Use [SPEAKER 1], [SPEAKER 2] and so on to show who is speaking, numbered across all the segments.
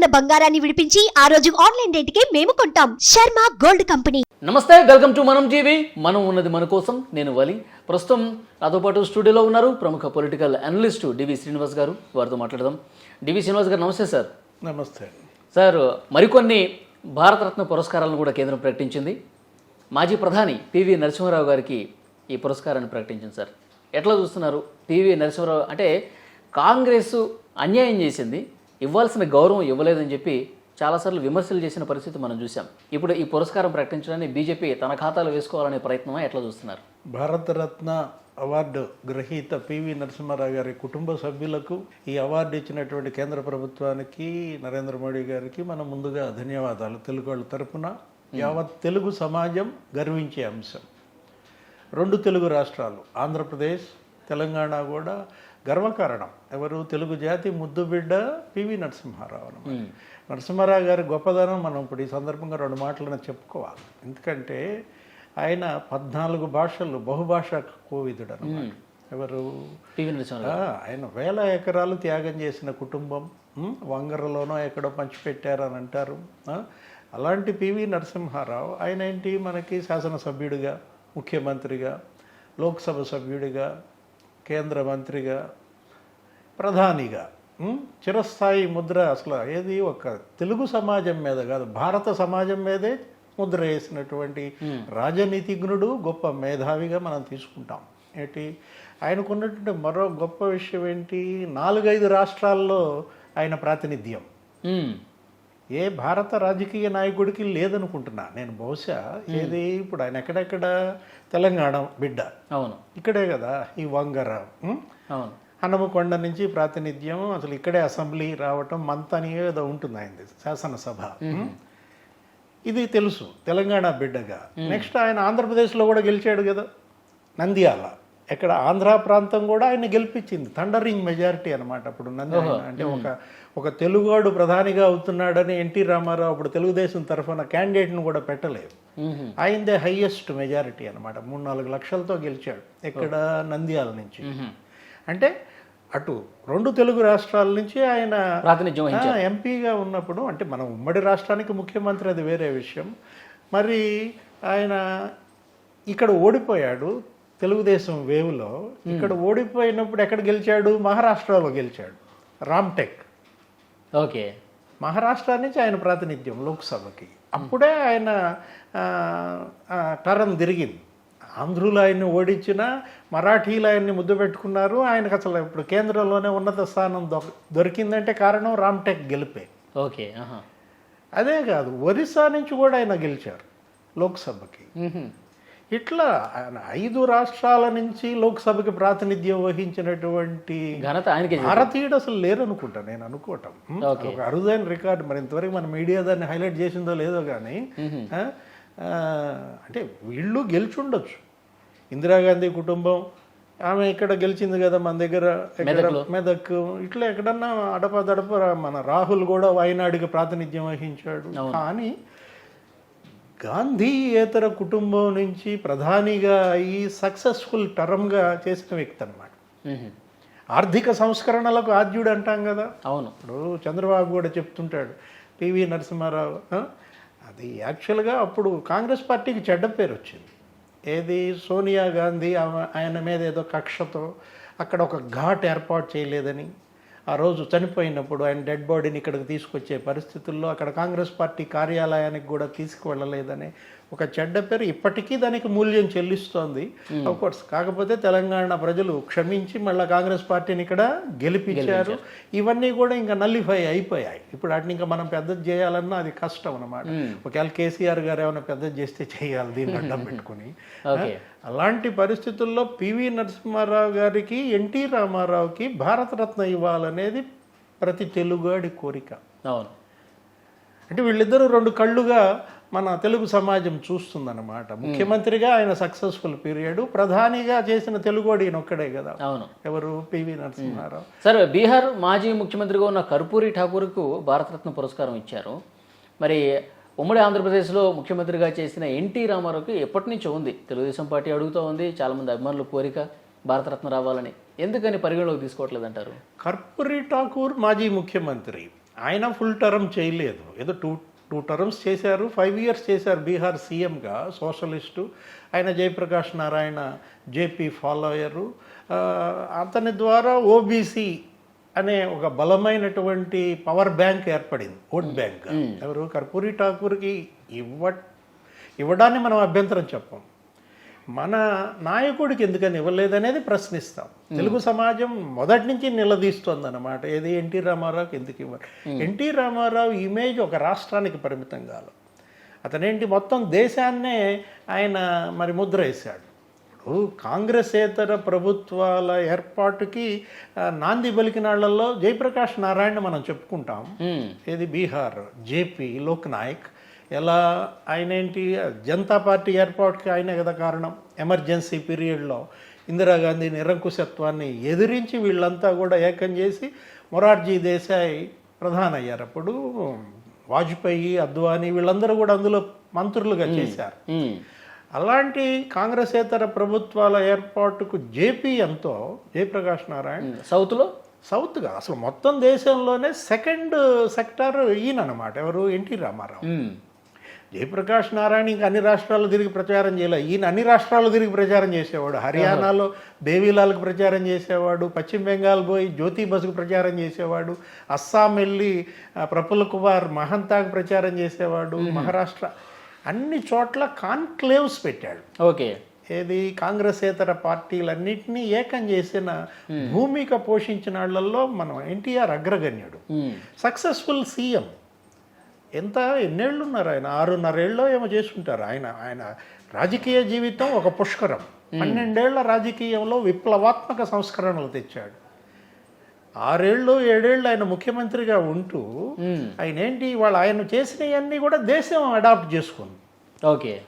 [SPEAKER 1] ఉన్న బంగారాన్ని విడిపించి ఆ రోజు ఆన్లైన్ రేటుకే మేము కొంటాం. Sharma gold company.
[SPEAKER 2] నమస్తే వెల్కమ్ టు మనం టీవీ. మనం ఉన్నది మన కోసం నేను వలి. ప్రస్తుతం నాతో పాటు స్టూడియోలో ఉన్నారు ప్రముఖ పొలిటికల్ అనలిస్టు డివి శ్రీనివాస్ గారు. వారితో మాట్లాడదాం. డివి శ్రీనివాస్ గారు నమస్తే సార్.
[SPEAKER 3] నమస్తే.
[SPEAKER 2] సార్ మరికొన్ని భారతరత్న పురస్కారాలను కూడా కేంద్రం ప్రకటించింది. మాజీ ప్రధాని పివి నరసింహారావు గారికి ఈ పురస్కారాన్ని ప్రకటించింది సార్. ఎట్లా చూస్తున్నారు? పివి నరసింహారావు అంటే కాంగ్రెస్ అన్యాయం చేసింది. ఇవ్వాల్సిన గౌరవం ఇవ్వలేదని చెప్పి చాలాసార్లు విమర్శలు చేసిన పరిస్థితి మనం చూసాం ఇప్పుడు ఈ పురస్కారం ప్రకటించడాన్ని బీజేపీ తన ఖాతాలో వేసుకోవాలనే ప్రయత్నమా ఎట్లా చూస్తున్నారు?
[SPEAKER 3] భారతరత్న అవార్డు గ్రహీత పివి నరసింహారావు గారి కుటుంబ సభ్యులకు ఈ అవార్డు ఇచ్చినటువంటి కేంద్ర ప్రభుత్వానికి నరేంద్ర మోడీ గారికి మనం ముందుగా ధన్యవాదాలు. తెలుగు వాళ్ళ తరపున యావత్ తెలుగు సమాజం గర్వించే అంశం. రెండు తెలుగు రాష్ట్రాలు ఆంధ్రప్రదేశ్ తెలంగాణ కూడా గర్వకారణం. ఎవరు? తెలుగు జాతి ముద్దు బిడ్డ పివి నరసింహారావు అన్నమాట. నరసింహారావు గారి గొప్పదనం మనం ఇప్పుడు ఈ సందర్భంగా రెండు మాటలను చెప్పుకోవాలి. ఎందుకంటే ఆయన పద్నాలుగు భాషలు బహుభాషా కోవిదుడు అన్నమాట ఎవరు?
[SPEAKER 2] పివి నరసింహారావు
[SPEAKER 3] ఆ, ఆయన వేల ఎకరాలు త్యాగం చేసిన కుటుంబం. వంగరలోనో ఎక్కడో పంచిపెట్టారని అంటారు. అలాంటి పివి నరసింహారావు ఆయన ఏంటి? మనకి శాసనసభ్యుడిగా ముఖ్యమంత్రిగా లోక్సభ సభ్యుడిగా కేంద్ర మంత్రిగా ప్రధానిగా చిరస్థాయి ముద్ర అసలు ఏది ఒక తెలుగు సమాజం మీద కాదు భారత సమాజం మీదే ముద్ర వేసినటువంటి రాజనీతిజ్ఞుడు గొప్ప మేధావిగా మనం తీసుకుంటాం. ఏంటి? ఆయనకున్నటువంటి మరో గొప్ప విషయం ఏంటి? నాలుగైదు రాష్ట్రాల్లో ఆయన ప్రాతినిధ్యం. ఏ భారత రాజకీయ నాయకుడికి లేదనుకుంటున్నా. నేను బహుశా ఏది ఇప్పుడు ఆయన ఎక్కడెక్కడ? తెలంగాణ బిడ్డ.
[SPEAKER 2] అవును.
[SPEAKER 3] ఇక్కడే కదా ఈ వంగర ఉం?
[SPEAKER 2] అవును.
[SPEAKER 3] హనుమకొండ నుంచి ప్రాతినిధ్యం అసలు ఇక్కడే అసెంబ్లీ రావటం మంతని ఏదో ఉంటుంది ఆయనది శాసనసభ? ఇది తెలుసు తెలంగాణ బిడ్డగా. నెక్స్ట్ ఆయన ఆంధ్రప్రదేశ్లో కూడా గెలిచాడు కదా నంద్యాల. ఎక్కడ ఆంధ్ర ప్రాంతం కూడా ఆయన గెలిపించింది. థండరింగ్ మెజారిటీ అనమాట అప్పుడు నంద్యాల అంటే ఒక ఒక తెలుగువాడు ప్రధానిగా అవుతున్నాడని ఎన్టీ రామారావు అప్పుడు తెలుగుదేశం తరఫున క్యాండిడేట్ను కూడా పెట్టలేదు. ఆయనదే హైయెస్ట్ మెజారిటీ అనమాట మూడు నాలుగు లక్షలతో గెలిచాడు ఎక్కడ నంద్యాల నుంచి. అంటే అటు రెండు తెలుగు రాష్ట్రాల నుంచి ఆయన
[SPEAKER 2] ప్రాతినిధ్యం
[SPEAKER 3] ఎంపీగా ఉన్నప్పుడు అంటే మనం ఉమ్మడి రాష్ట్రానికి ముఖ్యమంత్రి అది వేరే విషయం. మరి ఆయన ఇక్కడ ఓడిపోయాడు. తెలుగుదేశం వేవ్లో ఇక్కడ ఓడిపోయినప్పుడు ఎక్కడ గెలిచాడు? మహారాష్ట్రలో గెలిచాడు. రామ్టెక్.
[SPEAKER 2] ఓకే.
[SPEAKER 3] మహారాష్ట్ర నుంచి ఆయన ప్రాతినిధ్యం లోక్సభకి. అప్పుడే ఆయన టర్మ్ తిరిగింది. ఆంధ్రులు ఆయన్ని ఓడించిన మరాఠీలు ఆయన్ని ముద్దు పెట్టుకున్నారు. ఆయనకు అసలు ఇప్పుడు కేంద్రంలోనే ఉన్నత స్థానం దొరికిందంటే కారణం రామ్టెక్ గెలిపే.
[SPEAKER 2] ఓకే.
[SPEAKER 3] అదే కాదు ఒరిస్సా నుంచి కూడా ఆయన గెలిచారు లోక్సభకి. ఇట్లా ఐదు రాష్ట్రాల నుంచి లోక్సభకి ప్రాతినిధ్యం వహించినటువంటి
[SPEAKER 2] ఘనత ఆయనకే.
[SPEAKER 3] భారతీయుడు అసలు లేరనుకుంటా నేను అనుకోవటం. ఒక అరుదైన రికార్డు మరి ఇంతవరకు మన మీడియా దాన్ని హైలైట్ చేసిందో లేదో కానీ అంటే వీళ్ళు గెలిచుండొచ్చు ఇందిరాగాంధీ కుటుంబం ఆమె ఇక్కడ గెలిచింది కదా మన దగ్గర. మెదక్ ఇట్లా ఎక్కడన్నా అడప దడప మన రాహుల్ కూడా వాయనాడికి ప్రాతినిధ్యం వహించాడు కానీ గాంధీయేతర కుటుంబం నుంచి ప్రధానిగా అయ్యి సక్సెస్ఫుల్ టర్మ్గా చేసిన వ్యక్తి అనమాట. ఆర్థిక సంస్కరణలకు ఆద్యుడు అంటాం కదా.
[SPEAKER 2] అవును.
[SPEAKER 3] ఇప్పుడు చంద్రబాబు కూడా చెప్తుంటాడు పివి నరసింహారావు? అది యాక్చువల్గా అప్పుడు కాంగ్రెస్ పార్టీకి చెడ్డ పేరు వచ్చింది. ఏది? సోనియా గాంధీ ఆమె- ఆయన మీద ఏదో కక్షతో అక్కడ ఒక ఘాట్ ఏర్పాటు చేయలేదని ఆ రోజు చనిపోయినప్పుడు ఆయన డెడ్ బాడీని ఇక్కడికి తీసుకొచ్చే పరిస్థితుల్లో అక్కడ కాంగ్రెస్ పార్టీ కార్యాలయానికి కూడా తీసుకువెళ్ళలేదని ఒక చెడ్డ పేరు ఇప్పటికీ దానికి మూల్యం చెల్లిస్తోంది. కోర్స్ కాకపోతే తెలంగాణ ప్రజలు క్షమించి మళ్ళీ కాంగ్రెస్ పార్టీని ఇక్కడ గెలిపించారు. ఇవన్నీ కూడా ఇంకా నల్లిఫై అయిపోయాయి. ఇప్పుడు వాటిని ఇంకా మనం పెద్దది చేయాలన్నా అది కష్టం అనమాట ఒకవేళ కేసీఆర్ గారు ఏమైనా పెద్దది చేస్తే చేయాలి దీన్ని అడ్డం పెట్టుకుని. అలాంటి పరిస్థితుల్లో పివి నరసింహారావు గారికి ఎన్టీ రామారావుకి భారతరత్న ఇవ్వాలనేది ప్రతి తెలుగువాడి కోరిక.
[SPEAKER 2] అవును.
[SPEAKER 3] అంటే వీళ్ళిద్దరూ రెండు కళ్ళుగా మన తెలుగు సమాజం చూస్తుందన్నమాట. ముఖ్యమంత్రిగా ఆయన సక్సెస్ఫుల్ పీరియడ్. ప్రధానిగా చేసిన తెలుగోడు ఒక్కడే కదా.
[SPEAKER 2] అవును.
[SPEAKER 3] ఎవరు? పివి నరసింహారావు.
[SPEAKER 2] సార్ బీహార్ మాజీ ముఖ్యమంత్రిగా ఉన్న కర్పూరి ఠాకూర్కు భారతరత్న పురస్కారం ఇచ్చారు. మరి ఉమ్మడి ఆంధ్రప్రదేశ్లో ముఖ్యమంత్రిగా చేసిన ఎన్టీ రామారావుకి ఎప్పటి నుంచో ఉంది. తెలుగుదేశం పార్టీ అడుగుతూ ఉంది. చాలామంది అభిమానుల కోరిక భారతరత్న రావాలని. ఎందుకని పరిగణలోకి తీసుకోవట్లేదు అంటారు
[SPEAKER 3] కర్పూరి ఠాకూర్ మాజీ ముఖ్యమంత్రి. ఆయన ఫుల్ టర్మ్ చేయలేదు. ఏదో టూ టూ టర్మ్స్ చేశారు ఫైవ్ ఇయర్స్ చేశారు బీహార్ సీఎంగా సోషలిస్టు. ఆయన జయప్రకాష్ నారాయణ జేపీ ఫాలోయరు. అతని ద్వారా ఓబీసీ అనే ఒక బలమైనటువంటి పవర్ బ్యాంక్ ఏర్పడింది ఓట్ బ్యాంక్ ఎవరు? కర్పూరి ఠాకూర్కి ఇవ్వ ఇవ్వడాన్ని మనం అభ్యంతరం చెప్పం. మన నాయకుడికి ఎందుకని ఇవ్వలేదనేది ప్రశ్నిస్తాం. తెలుగు సమాజం మొదటి నుంచి నిలదీస్తుంది అనమాట ఏది? ఎన్టీ రామారావుకి ఎందుకు ఇవ్వరు? ఎన్టీ రామారావు ఇమేజ్ ఒక రాష్ట్రానికి పరిమితం కాదు అతనేంటి? మొత్తం దేశాన్నే ఆయన మరి ముద్ర వేశాడు. ఇప్పుడు కాంగ్రెసేతర ప్రభుత్వాల ఏర్పాటుకి నాంది పలికినాళ్ళలో జయప్రకాష్ నారాయణ మనం చెప్పుకుంటాం. ఏది? బీహార్ జేపీ లోక్ నాయక్ ఎలా ఆయన ఏంటి? జనతా పార్టీ ఏర్పాటుకి ఆయనే కదా కారణం. ఎమర్జెన్సీ పీరియడ్లో ఇందిరాగాంధీ నిరంకుశత్వాన్ని ఎదిరించి వీళ్ళంతా కూడా ఏకం చేసి మొరార్జీ దేశాయ్ ప్రధాని అయ్యారు. అప్పుడు వాజ్పేయి అద్వానీ వీళ్ళందరూ కూడా అందులో మంత్రులుగా చేశారు. అలాంటి కాంగ్రెసేతర ప్రభుత్వాల ఏర్పాటుకు జేపీ ఎంతో జయప్రకాష్ నారాయణ.
[SPEAKER 2] సౌత్లో?
[SPEAKER 3] సౌత్ కాదు. అసలు మొత్తం దేశంలోనే సెకండ్ సెక్టార్ ఈయన అనమాట ఎవరు? ఎన్టీ రామారావు. జయప్రకాష్ నారాయణ ఇంకా అన్ని రాష్ట్రాల్లో తిరిగి ప్రచారం చేయలే. ఈయన అన్ని రాష్ట్రాల్లో తిరిగి ప్రచారం చేసేవాడు. హర్యానాలో బేబీలాల్కి ప్రచారం చేసేవాడు పశ్చిమ బెంగాల్ పోయి జ్యోతి బసుకు ప్రచారం చేసేవాడు అస్సాం వెళ్ళి ప్రఫుల్ కుమార్ మహంతాకు ప్రచారం చేసేవాడు మహారాష్ట్ర అన్ని చోట్ల కాన్క్లేవ్స్ పెట్టాడు.
[SPEAKER 2] ఓకే.
[SPEAKER 3] ఏది? కాంగ్రెసేతర పార్టీలన్నింటినీ ఏకం చేసిన భూమిక పోషించిన వాళ్ళల్లో మనం ఎన్టీఆర్ అగ్రగణ్యుడు. Successful CM. ఎంత ఎన్నేళ్ళు ఉన్నారు ఆయన? ఆరున్నరేళ్ళలో ఏమో చేసుకుంటారు. ఆయన ఆయన రాజకీయ జీవితం ఒక పుష్కరం. పన్నెండేళ్ళ రాజకీయంలో విప్లవాత్మక సంస్కరణలు తెచ్చాడు. ఆరేళ్ళు ఏడేళ్ళు ఆయన ముఖ్యమంత్రిగా ఉంటూ ఆయన ఏంటి వాళ్ళు ఆయన చేసినవన్నీ కూడా దేశం అడాప్ట్ చేసుకుంది.
[SPEAKER 2] ఓకే.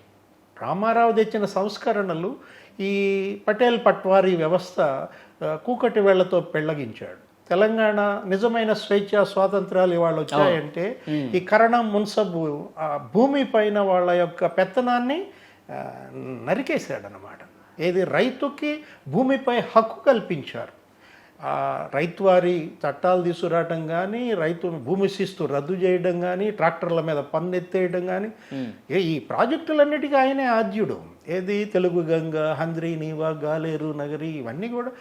[SPEAKER 3] రామారావు తెచ్చిన సంస్కరణలు ఈ పటేల్ పట్వారీ వ్యవస్థ కూకటి వేళ్ళతో పెళ్ళగించాడు తెలంగాణ నిజమైన స్వేచ్ఛ స్వాతంత్రాలు ఇవాళ వచ్చాయంటే ఈ కరణం మున్సబు ఆ భూమి పైన వాళ్ళ యొక్క పెత్తనాన్ని నరికేశాడనమాట ఏది రైతుకి భూమిపై హక్కు కల్పించారు. రైతువారి చట్టాలు తీసుకురావటం కానీ రైతును భూమి శిస్తు రద్దు చేయడం కానీ ట్రాక్టర్ల మీద పన్ను ఎత్తేయడం కానీ ఈ ప్రాజెక్టులన్నిటికీ ఆయనే ఆద్యుడు. ఏది తెలుగు గంగ హంద్రి నీవా గాలేరు నగరి ఇవన్నీ కూడా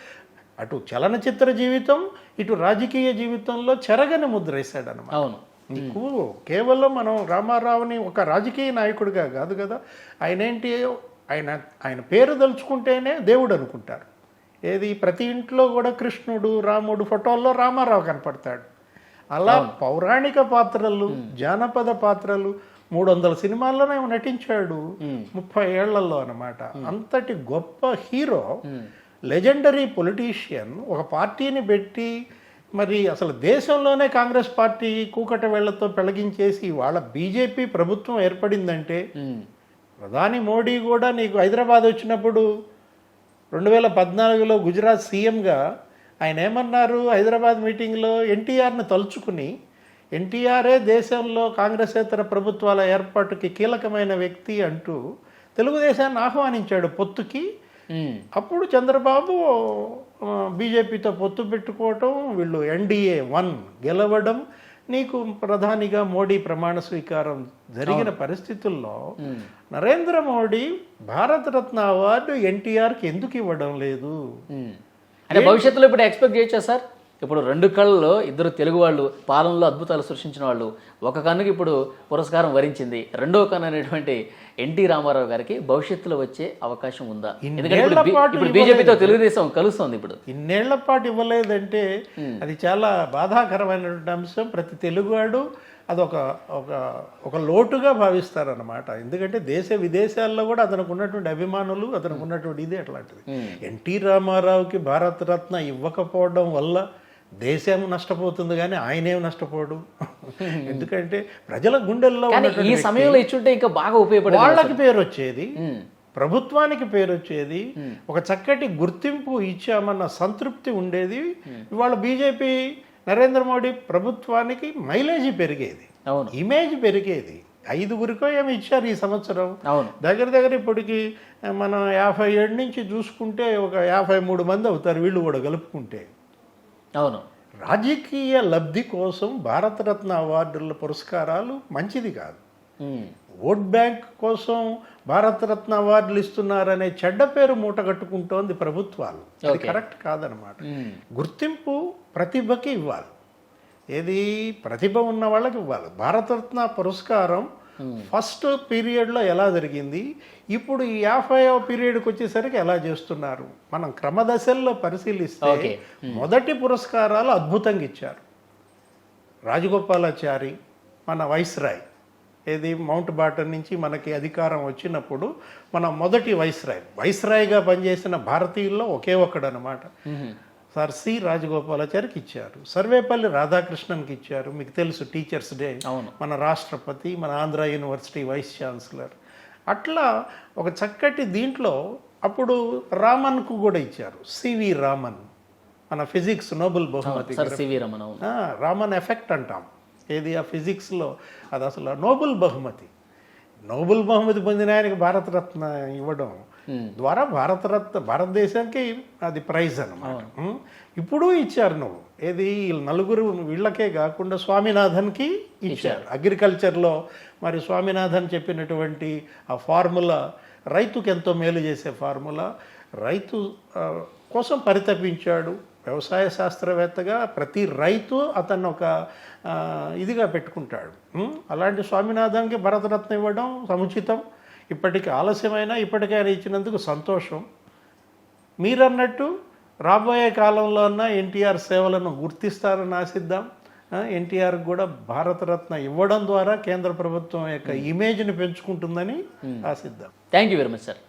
[SPEAKER 3] అటు చలనచిత్ర జీవితం ఇటు రాజకీయ జీవితంలో చెరగని ముద్ర వేశాడనమాట
[SPEAKER 2] అవును.
[SPEAKER 3] నీకు కేవలం మనం రామారావుని ఒక రాజకీయ నాయకుడిగా కాదు కదా ఆయన ఏంటి ఆయన ఆయన పేరు తలుచుకుంటేనే దేవుడు అనుకుంటారు ఏది ప్రతి ఇంట్లో కూడా కృష్ణుడు రాముడు ఫోటోల్లో రామారావు కనపడతాడు. అలా పౌరాణిక పాత్రలు జానపద పాత్రలు మూడు వందల సినిమాల్లోనే నటించాడు ముప్పై ఏళ్ళలో అన్నమాట. అంతటి గొప్ప హీరో లెజెండరీ పొలిటీషియన్ ఒక పార్టీని పెట్టి మరి అసలు దేశంలోనే కాంగ్రెస్ పార్టీ కూకట వేళ్ళతో పెళ్ళగించేసి వాళ్ళ బీజేపీ ప్రభుత్వం ఏర్పడిందంటే ప్రధాని మోడీ కూడా నీకు హైదరాబాద్ వచ్చినప్పుడు రెండు వేల పద్నాలుగులో గుజరాత్ సీఎంగా ఆయన ఏమన్నారు? హైదరాబాద్ మీటింగ్లో ఎన్టీఆర్ని తలుచుకుని ఎన్టీఆరే దేశంలో కాంగ్రెసేతర ప్రభుత్వాల ఏర్పాటుకి కీలకమైన వ్యక్తి అంటూ తెలుగుదేశాన్ని ఆహ్వానించాడు పొత్తుకి. అప్పుడు చంద్రబాబు బీజేపీతో పొత్తు పెట్టుకోవటం వీళ్ళు ఎన్డీఏ వన్ గెలవడం నీకు ప్రధానిగా మోడీ ప్రమాణ స్వీకారం జరిగిన పరిస్థితుల్లో నరేంద్ర మోడీ భారతరత్న అవార్డు ఎన్టీఆర్కి ఎందుకు ఇవ్వడం లేదు?
[SPEAKER 2] ఉమ్. అంటే భవిష్యత్తులో ఇప్పుడు ఎక్స్పెక్ట్ చేయొచ్చా సార్? ఇప్పుడు రెండు కళ్ళలో ఇద్దరు తెలుగు వాళ్ళు పాలనలో అద్భుతాలు సృష్టించిన వాళ్ళు. ఒక కన్నుకి ఇప్పుడు పురస్కారం వరించింది. రెండో కన్ను అనేటువంటి ఎన్టీ రామారావు గారికి భవిష్యత్తులో వచ్చే అవకాశం ఉందా? ఎందుకంటే ఇప్పుడు బీజేపీతో తెలుగుదేశం కలుస్తోంది ఇప్పుడు.
[SPEAKER 3] ఇన్నేళ్ళ పాటు ఇవ్వలేదంటే అది చాలా బాధాకరమైనటువంటి అంశం. ప్రతి తెలుగువాడు అదొక ఒక ఒక లోటుగా భావిస్తారనమాట ఎందుకంటే దేశ విదేశాల్లో కూడా అతనికి ఉన్నటువంటి అభిమానులు అతనికి ఉన్నటువంటి ఇది అట్లాంటిది. ఎన్టీ రామారావుకి భారతరత్న ఇవ్వకపోవడం వల్ల దేశం నష్టపోతుంది కానీ ఆయనేం నష్టపోడు. ఎందుకంటే ప్రజల గుండెల్లో
[SPEAKER 2] ఈ సమయంలో ఇచ్చుంటే ఇంకా బాగా ఉపయోగపడేది
[SPEAKER 3] వాళ్ళకి పేరు వచ్చేది ప్రభుత్వానికి పేరు వచ్చేది ఒక చక్కటి గుర్తింపు ఇచ్చామన్న సంతృప్తి ఉండేది. ఇవాళ బీజేపీ నరేంద్ర మోడీ ప్రభుత్వానికి మైలేజీ పెరిగేది.
[SPEAKER 2] అవును.
[SPEAKER 3] ఇమేజ్ పెరిగేది. ఐదుగురికో ఏమి ఇచ్చారు ఈ సంవత్సరం?
[SPEAKER 2] అవును.
[SPEAKER 3] దగ్గర దగ్గర ఇప్పటికి మనం యాభై ఏడు నుంచి చూసుకుంటే ఒక యాభై మూడు మంది అవుతారు వీళ్ళు కూడా కలుపుకుంటే.
[SPEAKER 2] అవును.
[SPEAKER 3] రాజకీయ లబ్ధి కోసం భారతరత్న అవార్డుల పురస్కారాలు మంచిది కాదు. ఓట్ బ్యాంక్ కోసం భారతరత్న అవార్డులు ఇస్తున్నారనే చెడ్డ పేరు మూటగట్టుకుంటోంది ప్రభుత్వాలు. అది. కరెక్ట్ కాదనమాట. గుర్తింపు ప్రతిభకి ఇవ్వాలి. ఏది ప్రతిభ ఉన్న వాళ్ళకి ఇవ్వాలి. భారతరత్న పురస్కారం ఫస్ట్ పీరియడ్లో ఎలా జరిగింది? ఇప్పుడు ఈ యాభైవ పీరియడ్కి వచ్చేసరికి ఎలా చేస్తున్నారు? మనం క్రమదశల్లో పరిశీలిస్తే
[SPEAKER 2] Okay.
[SPEAKER 3] మొదటి పురస్కారాలు అద్భుతంగా ఇచ్చారు. రాజగోపాలాచారి మన వైస్రాయ్. ఏది? మౌంట్ బాటన్ నుంచి మనకి అధికారం వచ్చినప్పుడు మన మొదటి వైస్రాయ్. వైస్రాయ్గా పనిచేసిన భారతీయుల్లో ఒకే ఒక్కడు అనమాట
[SPEAKER 2] ఉమ్,
[SPEAKER 3] సార్ సి రాజగోపాలాచారికి ఇచ్చారు. సర్వేపల్లి రాధాకృష్ణన్కి ఇచ్చారు. మీకు తెలుసు టీచర్స్ డే.
[SPEAKER 2] అవును.
[SPEAKER 3] మన రాష్ట్రపతి మన ఆంధ్ర యూనివర్సిటీ వైస్ ఛాన్సలర్. అట్లా ఒక చక్కటి దీంట్లో అప్పుడు రామన్కు కూడా ఇచ్చారు. సివి రామన్ మన ఫిజిక్స్ నోబెల్ బహుమతి రామన్ ఎఫెక్ట్ అంటాం. ఏది? ఆ ఫిజిక్స్లో అది అసలు నోబెల్ బహుమతి. నోబెల్ బహుమతి పొందిన ఆయనకి భారతరత్న ఇవ్వడం ద్వారా భారతరత్న భారతదేశానికి అది ప్రైజ్ అనమాట? ఇప్పుడు ఇచ్చారు నువ్వు. ఏది? వీళ్ళ నలుగురు వీళ్ళకే కాకుండా స్వామినాథన్కి ఇచ్చారు. అగ్రికల్చర్లో మరి స్వామినాథన్ చెప్పినటువంటి ఆ ఫార్ములా రైతుకి ఎంతో మేలు చేసే ఫార్ములా రైతు కోసం పరితపించాడు. వ్యవసాయ శాస్త్రవేత్తగా ప్రతి రైతు అతను ఒక ఇదిగా పెట్టుకుంటాడు? అలాంటి స్వామినాథన్కి భరతరత్న ఇవ్వడం సముచితం. ఇప్పటికి ఆలస్యమైనా ఇప్పటికైనా ఇచ్చినందుకు సంతోషం. మీరన్నట్టు రాబోయే కాలంలో అన్న ఎన్టీఆర్ సేవలను గుర్తిస్తారని ఆశిద్దాం. ఎన్టీఆర్ కూడా భారతరత్న ఇవ్వడం ద్వారా కేంద్ర ప్రభుత్వం యొక్క ఇమేజ్ని పెంచుకుంటుందని ఆశిద్దాం.
[SPEAKER 2] Thank you very much sir